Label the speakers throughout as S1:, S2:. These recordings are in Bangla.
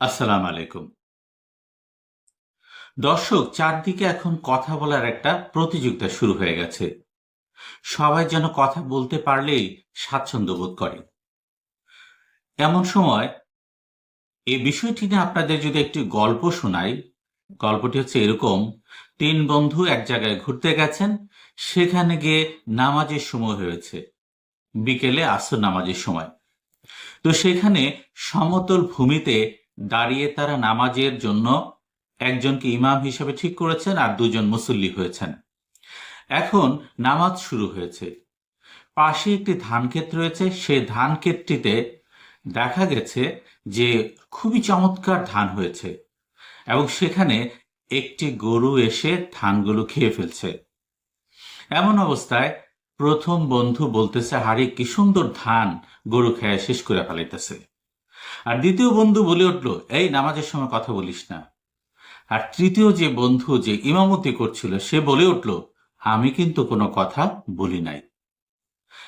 S1: আসসালাম আলাইকুম। দর্শক, চারদিকে এখন কথা বলার একটা প্রতিযোগিতা শুরু হয়ে গেছে। সবাই যেন কথা বলতে পারলেই স্বাচ্ছন্দ্য বোধ করে। এমন সময় এই বিষয়টি নিয়ে আপনাদের যদি একটি গল্প শোনাই, গল্পটি হচ্ছে এরকম, তিন বন্ধু এক জায়গায় ঘুরতে গেছেন, সেখানে গিয়ে নামাজের সময় হয়েছে। বিকেলে আসর নামাজের সময়। তো সেখানে সমতল ভূমিতে দাঁড়িয়ে তারা নামাজের জন্য একজনকে ইমাম হিসেবে ঠিক করেছেন আর দুজন মুসল্লি হয়েছেন। এখন নামাজ শুরু হয়েছে। পাশে একটি ধান ক্ষেত রয়েছে। সে ধান ক্ষেতটিতে দেখা গেছে যে খুবই চমৎকার ধান হয়েছে এবং সেখানে একটি গরু এসে ধানগুলো খেয়ে ফেলছে। এমন অবস্থায় প্রথম বন্ধু বলতেছে, হারে, কি সুন্দর ধান গরু খেয়ে শেষ করে ফেলাইতেছে। আর দ্বিতীয় বন্ধু বলে উঠল, এই নামাজের সময় কথা বলিস না। আর তৃতীয় যে বন্ধু যে ইমামতি করছিল, সে বলে উঠল, আমি কিন্তু কোনো কথা বলি নাই।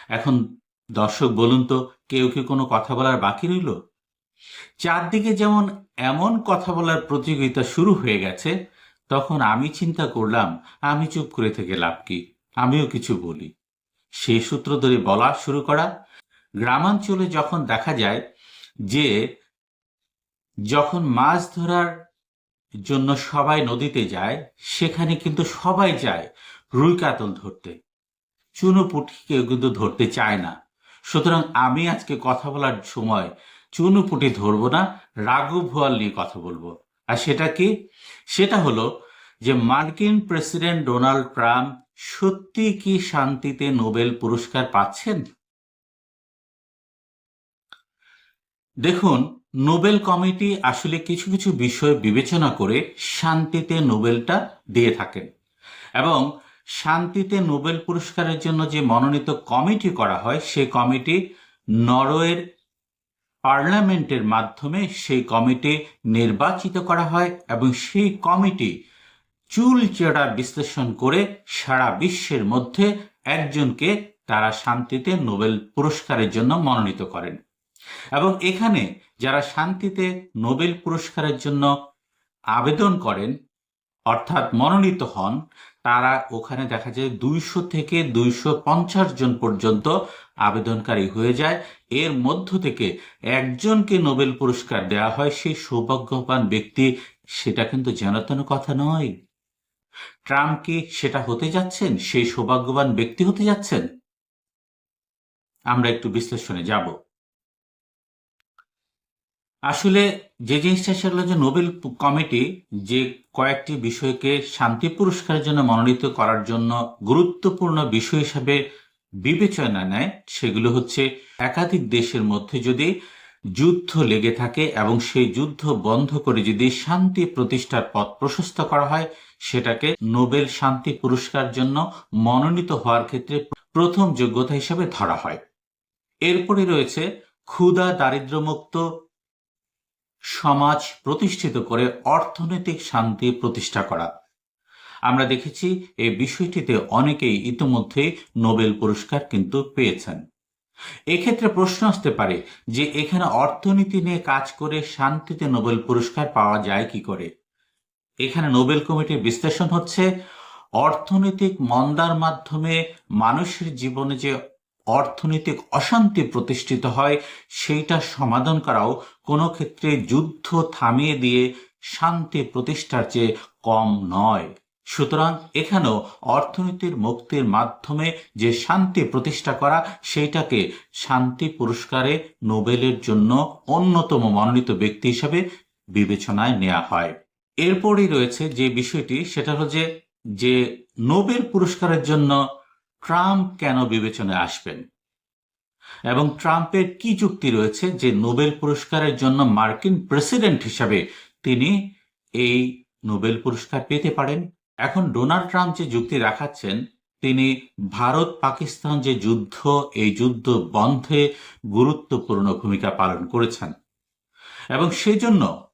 S1: এখন দর্শক বলুন তো, কেউ কি কোনো কথা বলার বাকি রইল? চারদিকে যেমন এমন কথা বলার প্রতিযোগিতা শুরু হয়ে গেছে, তখন আমি চিন্তা করলাম, আমি চুপ করে থেকে লাভ কি? আমিও কিছু বলি। সেই সূত্র ধরে বলা শুরু করা। গ্রামাঞ্চলে যখন দেখা যায় যে যখন মাছ ধরার জন্য সবাই নদীতে যায়, সেখানে কিন্তু সবাই যায় রুই কাতল ধরতে। চুনোপুটি কেউ কিন্তু ধরতে চায় না। সুতরাং আমি আজকে কথা বলার সময় চুনোপুটি ধরবো না রাঘব ভোয়াল নিয়ে কথা বলব। আর সেটা কি? সেটা হলো যে মার্কিন প্রেসিডেন্ট ডোনাল্ড ট্রাম্প সত্যি কি শান্তিতে নোবেল পুরস্কার পাচ্ছেন? দেখুন, নোবেল কমিটি আসলে কিছু কিছু বিষয় বিবেচনা করে শান্তিতে নোবেলটা দিয়ে থাকেন এবং শান্তিতে নোবেল পুরস্কারের জন্য যে মনোনীত কমিটি করা হয়, সেই কমিটি নরওয়ের পার্লামেন্টের মাধ্যমে সেই কমিটি নির্বাচিত করা হয় এবং সেই কমিটি চুল চেরা বিশ্লেষণ করে সারা বিশ্বের মধ্যে একজনকে তারা শান্তিতে নোবেল পুরস্কারের জন্য মনোনীত করেন। এবং এখানে যারা শান্তিতে নোবেল পুরস্কারের জন্য আবেদন করেন, অর্থাৎ মনোনীত হন, তারা ওখানে দেখা যায় দুইশো থেকে দুইশো পঞ্চাশ জন পর্যন্ত আবেদনকারী হয়ে যায়। এর মধ্য থেকে একজনকে নোবেল পুরস্কার দেওয়া হয়, সেই সৌভাগ্যবান ব্যক্তি সেটা কিন্তু জানাতন কথা নয়। ট্রাম্প কি সেটা হতে যাচ্ছেন, সেই সৌভাগ্যবান ব্যক্তি হতে যাচ্ছেন। আমরা একটু বিশ্লেষণে যাব। আসলে যে জিনিসটা সেগুলো যে নোবেল কমিটি যে কয়েকটি বিষয়কে শান্তি পুরস্কারের জন্য মনোনীত করার জন্য গুরুত্বপূর্ণ বিষয় হিসাবে বিবেচনা নেয়, সেগুলো হচ্ছে একাধিক দেশের মধ্যে যদি যুদ্ধ লেগে থাকে এবং সেই যুদ্ধ বন্ধ করে যদি শান্তি প্রতিষ্ঠার পথ প্রশস্ত করা হয়, সেটাকে নোবেল শান্তি পুরস্কার জন্য মনোনীত হওয়ার ক্ষেত্রে প্রথম যোগ্যতা হিসেবে ধরা হয়। এরপরে রয়েছে ক্ষুদা দারিদ্র্যমুক্ত সমাজ প্রতিষ্ঠিত করে অর্থনৈতিক শান্তি প্রতিষ্ঠা করা। আমরা দেখেছি এই বিষয়টিতে অনেকেই ইতিমধ্যে নোবেল পুরস্কার কিন্তু পেয়েছেন। এক্ষেত্রে প্রশ্ন আসতে পারে যে এখানে অর্থনীতি নিয়ে কাজ করে শান্তিতে নোবেল পুরস্কার পাওয়া যায় কি করে? এখানে নোবেল কমিটির বিশ্লেষণ হচ্ছে, অর্থনৈতিক মন্দার মাধ্যমে মানুষের জীবনে যে অর্থনৈতিক অশান্তি প্রতিষ্ঠিত হয়, সেইটা সমাধান করাও কোনো ক্ষেত্রে যুদ্ধ থামিয়ে দিয়ে শান্তি প্রতিষ্ঠার চেয়ে কম নয়। সুতরাং এখানেও অর্থনীতির মুক্তির মাধ্যমে যে শান্তি প্রতিষ্ঠা করা, সেইটাকে শান্তি পুরস্কারে নোবেলের জন্য অন্যতম মনোনীত ব্যক্তি হিসাবে বিবেচনায় নেওয়া হয়। এরপরই রয়েছে যে বিষয়টি, সেটা হলো যে যে নোবেল পুরস্কারের জন্য ট্রাম্প কেন বিবেচনায় আসবেন? এবং ট্রাম্পের কি যুক্তি রয়েছে যে নোবেল পুরস্কারের জন্য মার্কিন প্রেসিডেন্ট হিসাবে তিনি এই নোবেল পুরস্কার পেতে পারেন? এখন ডোনাল্ড ট্রাম্প যে যুক্তি দেখাচ্ছেন, তিনি ভারত পাকিস্তান যে যুদ্ধ, এই যুদ্ধ বন্ধে গুরুত্বপূর্ণ ভূমিকা পালন করেছেন। এবং সেজন্য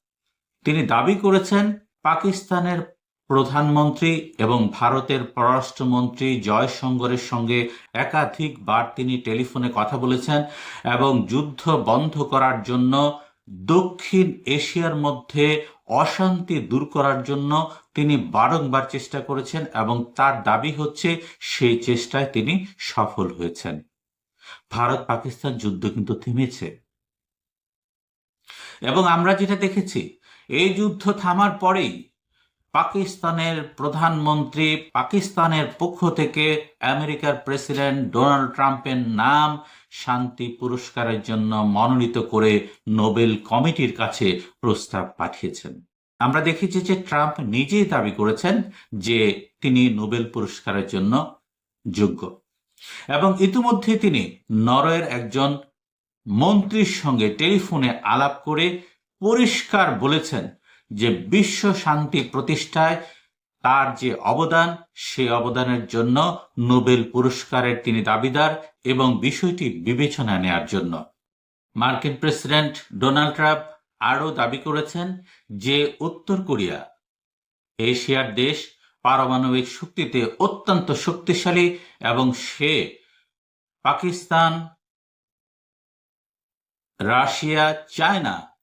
S1: তিনি দাবি করেছেন, পাকিস্তানের প্রধানমন্ত্রী এবং ভারতের পররাষ্ট্রমন্ত্রী জয়শঙ্করের সঙ্গে একাধিকবার তিনি টেলিফোনে কথা বলেছেন এবং যুদ্ধ বন্ধ করার জন্য দক্ষিণ এশিয়ার মধ্যে অশান্তি দূর করার জন্য তিনি বারংবার চেষ্টা করেছেন এবং তার দাবি হচ্ছে সেই চেষ্টায় তিনি সফল হয়েছেন। ভারত পাকিস্তান যুদ্ধ কিন্তু থেমেছে। এবং আমরা যেটা দেখেছি, এই যুদ্ধ থামার পরেই পাকিস্তানের প্রধানমন্ত্রী পাকিস্তানের পক্ষ থেকে আমেরিকার প্রেসিডেন্ট ডোনাল্ড ট্রাম্পের নাম শান্তি পুরস্কারের জন্য মনোনীত করে নোবেল কমিটির কাছে প্রস্তাব পাঠিয়েছেন। আমরা দেখেছি যে ট্রাম্প নিজেই দাবি করেছেন যে তিনি নোবেল পুরস্কারের জন্য যোগ্য। এবং ইতিমধ্যে তিনি নরওয়ের একজন মন্ত্রীর সঙ্গে টেলিফোনে আলাপ করে পরিষ্কার বলেছেন যে বিশ্ব শান্তি প্রতিষ্ঠায় তার যে অবদান সে অবদানের জন্য নোবেল পুরস্কারের তিনি দাবিদার এবং বিষয়টি বিবেচনা নেয়ার জন্য। মার্কিন প্রেসিডেন্ট ডোনাল্ড ট্রাম্প আরও দাবি করেছেন যে উত্তর কোরিয়া, এশিয়ার দেশ, পারমাণবিক শক্তিতে অত্যন্ত শক্তিশালী এবং সে পাকিস্তান, রাশিয়া, চায়না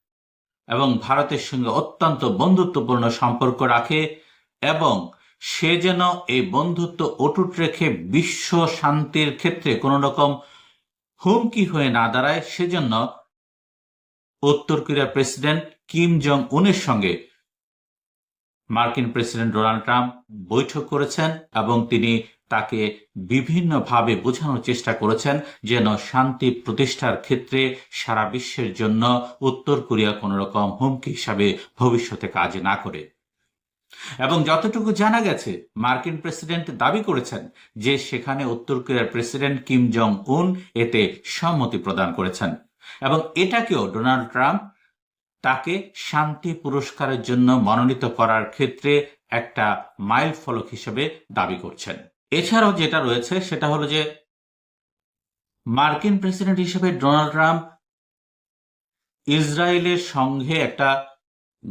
S1: এবং ভারতের সঙ্গে অত্যন্ত বন্ধুত্বপূর্ণ সম্পর্ক রাখে এবং সে যেন এই বন্ধুত্ব অটুট রেখে বিশ্ব শান্তির ক্ষেত্রে কোনো রকম হুমকি হয়ে না দাঁড়ায় সেজন্য উত্তর কোরিয়ার প্রেসিডেন্ট কিম জং উনের সঙ্গে মার্কিন প্রেসিডেন্ট ডোনাল্ড ট্রাম্প বৈঠক করেছেন এবং তিনি তাকে বিভিন্নভাবে বোঝানোর চেষ্টা করেছেন যেন শান্তি প্রতিষ্ঠার ক্ষেত্রে সারা বিশ্বের জন্য উত্তর কোরিয়া কোনো রকম হুমকি হিসাবে ভবিষ্যতে কাজ না করে। এবং যতটুকু জানা গেছে, মার্কিন প্রেসিডেন্ট দাবি করেছেন যে সেখানে উত্তর কোরিয়ার প্রেসিডেন্ট কিম জং উন এতে সম্মতি প্রদান করেছেন। এবং এটাকেও ডোনাল্ড ট্রাম্প তাকে শান্তি পুরস্কারের জন্য মনোনীত করার ক্ষেত্রে একটা মাইল ফলক হিসেবে দাবি করছেন। এছাড়াও যেটা রয়েছে সেটা হলো যে মার্কিন প্রেসিডেন্ট হিসেবে ডোনাল্ড ট্রাম্প ইসরায়েলের সঙ্গে একটা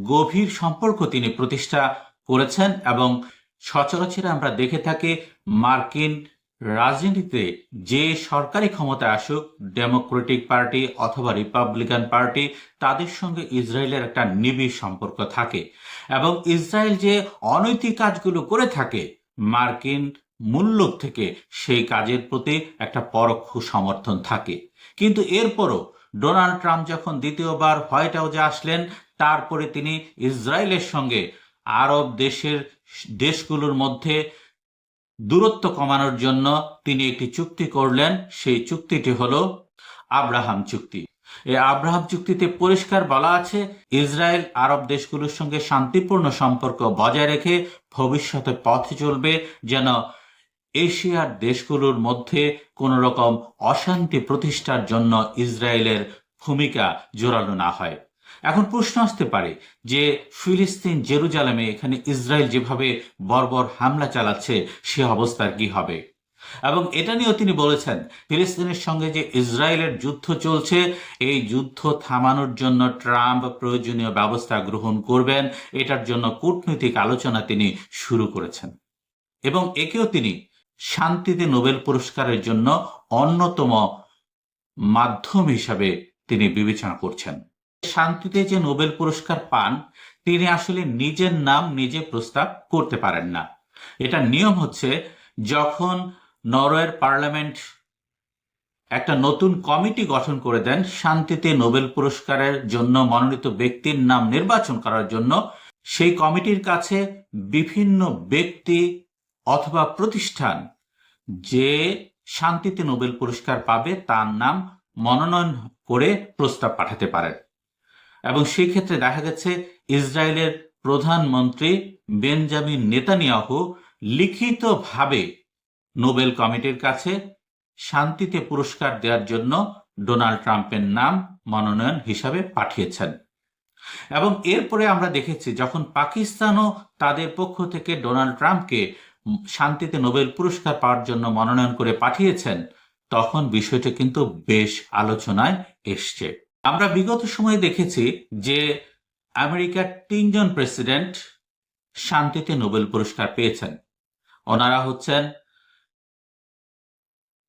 S1: গভীর সম্পর্ক তিনি প্রতিষ্ঠা করেছেন এবং সচরাচর আমরা দেখে থাকি মার্কিন রাজনীতিতে যে সরকারি ক্ষমতায় আসুক, ডেমোক্রেটিক পার্টি অথবা রিপাবলিকান পার্টি, তাদের সঙ্গে ইসরায়েলের একটা নিবিড় সম্পর্ক থাকে। এবং ইসরায়েল যে অনৈতিক কাজগুলো করে থাকে, মার্কিন মূল্য থেকে সেই কাজের প্রতি একটা পরোক্ষ সমর্থন থাকে। কিন্তু এরপরও ডোনাল্ড ট্রাম্প যখন দ্বিতীয়বার হোয়াইট হাউসে আসলেন, তারপরে তিনি ইসরায়েলের সঙ্গে আরব দেশের দেশগুলোর মধ্যে দূরত্ব কমানোর জন্য তিনি একটি চুক্তি করলেন। সেই চুক্তিটি হল আব্রাহাম চুক্তি। এই আব্রাহাম চুক্তিতে পরিষ্কার বলা আছে, ইসরায়েল আরব দেশগুলোর সঙ্গে শান্তিপূর্ণ সম্পর্ক বজায় রেখে ভবিষ্যতে পথে চলবে, যেন এশিয়ার দেশগুলোর মধ্যে কোন রকম অশান্তি প্রতিষ্ঠার জন্য ইসরায়েলের ভূমিকা জোরালো না হয়। এখন প্রশ্ন আসতে পারে যে ফিলিস্তিন জেরুজালেমে এখানে ইসরায়েল যেভাবে বর্বর হামলা চালাচ্ছে, সে অবস্থার কি হবে? এবং এটা নিয়েও তিনি বলেছেন, ফিলিস্তিনের সঙ্গে যে ইসরায়েলের যুদ্ধ চলছে, এই যুদ্ধ থামানোর জন্য ট্রাম্প প্রয়োজনীয় ব্যবস্থা গ্রহণ করবেন, এটার জন্য কূটনৈতিক আলোচনা তিনি শুরু করেছেন। এবং একেও তিনি শান্তিতে নোবেল পুরস্কারের জন্য অন্যতম মাধ্যম হিসাবে তিনি বিবেচনা করছেন। শান্তিতে যে নোবেল পুরস্কার পান, তিনি আসলে নিজের নাম নিজে প্রস্তাব করতে পারেন না। এটা নিয়ম হচ্ছে, যখন নরওয়ের পার্লামেন্ট একটা নতুন কমিটি গঠন করে দেন, শান্তিতে নোবেল পুরস্কারের জন্য মনোনীত ব্যক্তির নাম নির্বাচন করার জন্য, সেই কমিটির কাছে বিভিন্ন ব্যক্তি অথবা প্রতিষ্ঠান যে শান্তিতে নোবেল পুরস্কার পাবে তার নাম মনোনয়ন করে প্রস্তাব পাঠাতে পারেন এবং সেই ক্ষেত্রে দেখা গেছে ইসরায়েলের প্রধানমন্ত্রী বেঞ্জামিন নেতানিয়াহু লিখিতভাবে নোবেল কমিটির কাছে শান্তিতে পুরস্কার দেওয়ার জন্য ডোনাল্ড ট্রাম্পের নাম মনোনয়ন হিসাবে পাঠিয়েছেন। এবং এরপরে আমরা দেখেছি যখন পাকিস্তানও তাদের পক্ষ থেকে ডোনাল্ড ট্রাম্পকে শান্তিতে নোবেল পুরস্কার পাওয়ার জন্য মনোনয়ন করে পাঠিয়েছেন, তখন বিষয়টা কিন্তু বেশ আলোচনায় এসছে। আমরা বিগত সময়ে দেখেছি যে আমেরিকার তিনজন প্রেসিডেন্ট শান্তিতে নোবেল পুরস্কার পেয়েছেন। ওনারা হচ্ছেন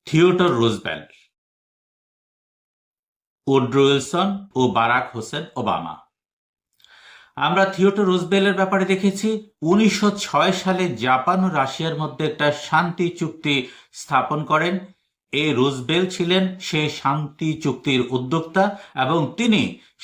S1: থিওটর রোজবেল্ট উড্রো ও বারাক হোসেন ওবামা। আমরা থিওটো রোজবেলের ব্যাপারে দেখেছি, উনিশশো ছয় সালে জাপান ও রাশিয়ার মধ্যে একটা শান্তি চুক্তি স্থাপন করেন। এই রোজবেল ছিলেন সেই শান্তি চুক্তির উদ্যোক্তা এবং তিনি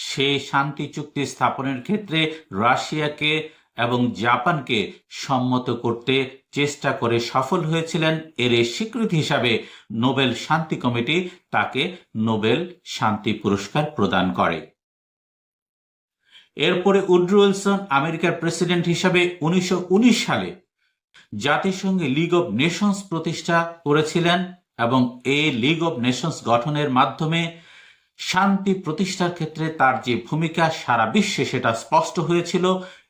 S1: সেই শান্তি চুক্তি স্থাপনের ক্ষেত্রে রাশিয়াকে এবং জাপানকে সম্মত করতে চেষ্টা করে সফল হয়েছিলেন। এর স্বীকৃতি হিসাবে নোবেল শান্তি কমিটি তাকে নোবেল শান্তি পুরস্কার প্রদান করে। এরপরে উড্রো উইলসন আমেরিকার প্রেসিডেন্ট হিসাবে উনিশশো উনিশ সালে জাতিসংঘে লিগ অব নেশনস প্রতিষ্ঠা করেছিলেন এবং এই লিগ অব নেশনস গঠনের মাধ্যমে শান্তি প্রতিষ্ঠার ক্ষেত্রে তার যে ভূমিকা সারা বিশ্বে সেটা স্পষ্ট হয়েছিল।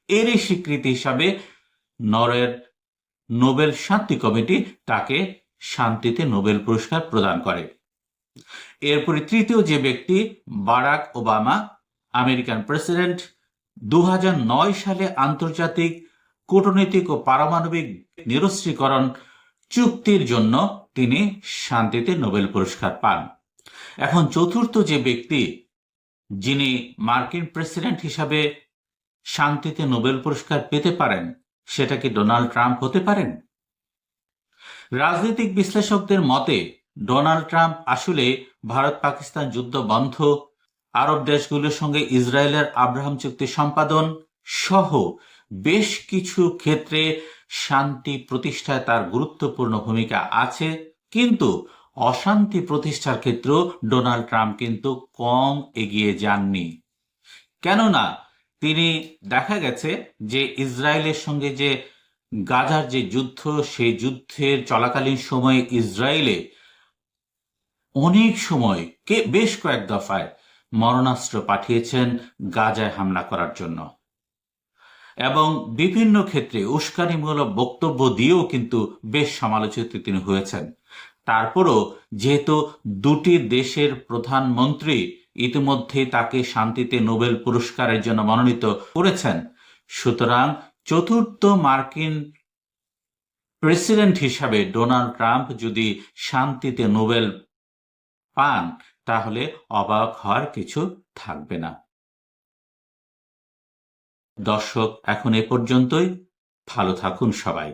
S1: এরই স্বীকৃতি হিসাবে নরওয়ের নোবেল শান্তি কমিটি তাকে শান্তিতে নোবেল পুরস্কার প্রদান করে। এরপরে তৃতীয় যে ব্যক্তি, বারাক ওবামা, আমেরিকান প্রেসিডেন্ট দু হাজার নয় সালে আন্তর্জাতিক কূটনৈতিক ও পারমাণবিক নিরস্ত্রীকরণ চুক্তির জন্য তিনি শান্তিতে নোবেল পুরস্কার পান। এখন চতুর্থ যে ব্যক্তি, যিনি মার্কিন প্রেসিডেন্ট হিসাবে শান্তিতে নোবেল পুরস্কার পেতে পারেন, সেটা কি ডোনাল্ড ট্রাম্প হতে পারেন? রাজনৈতিক বিশ্লেষকদের মতে, ডোনাল্ড ট্রাম্প আসলে ভারত পাকিস্তান যুদ্ধ বন্ধ আরব দেশগুলোর সঙ্গে ইসরায়েলের আব্রাহাম চুক্তি সম্পাদন সহ বেশ কিছু ক্ষেত্রে শান্তি প্রতিষ্ঠায় তার গুরুত্বপূর্ণ ভূমিকা আছে। কিন্তু অশান্তি প্রতিষ্ঠার ক্ষেত্রেও ডোনাল্ড ট্রাম্প কিন্তু কম এগিয়ে যাননি। কেননা তিনি দেখা গেছে যে ইসরায়েলের সঙ্গে যে গাজার যে যুদ্ধ, সেই যুদ্ধের চলাকালীন সময়ে ইসরায়েলে অনেক সময় কে বেশ কয়েক দফায় মরণাস্ত্র পাঠিয়েছেন গাজায় হামলা করার জন্য। এবং বিভিন্ন ক্ষেত্রে উস্কানিমূলক বক্তব্য দিয়েও কিন্তু বেশ সমালোচিত তিনি হয়েছেন। তারপরও যেহেতু দুটি দেশের প্রধানমন্ত্রী ইতিমধ্যে তাকে শান্তিতে নোবেল পুরস্কারের জন্য মনোনীত করেছেন, সুতরাং চতুর্থ মার্কিন প্রেসিডেন্ট হিসাবে ডোনাল্ড ট্রাম্প যদি শান্তিতে নোবেল পান তাহলে অবাক হওয়ার কিছু থাকবে না। দর্শক এখন এ পর্যন্তই। ভালো থাকুন সবাই।